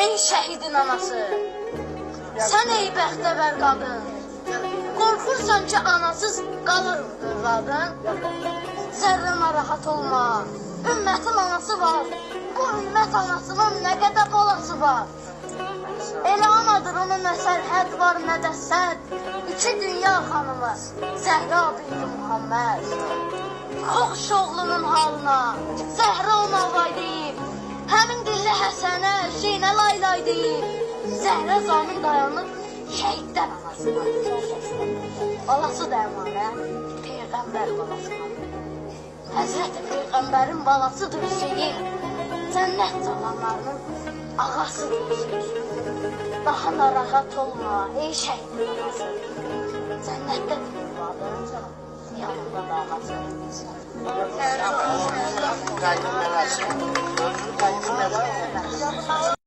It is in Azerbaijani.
Ey şəhidin anası, sən ey bəxtəvər qadın, qorxursan ki, anasız qalır övladın. Zərrə narahat olma, ümmətin anası var. Bu ümmət anasının nə qədər balası var. Elə anadır onun nə sərhəd var, nə də səd. İki dünya xanımı, Zəhra binti Muhammed. Xoş oğlunun halına, Zəhra ona vay deyib. Həmin dilli Həsənə, Hüseynə değil. Zehre zamir dayanır. Şehitler anasına. Balası da emanə. Peyğəmbər balasına. Həzrəti Peyğəmbərin balasıdır Hüseyin. Cənnət calanlarının ağasıdır Hüseyin. Daha da rahat olma, ey şəhidin anası. Cənnətdə bir vardır. Yanında da ağası. Qaydın mələsi. Qaydın mələsi.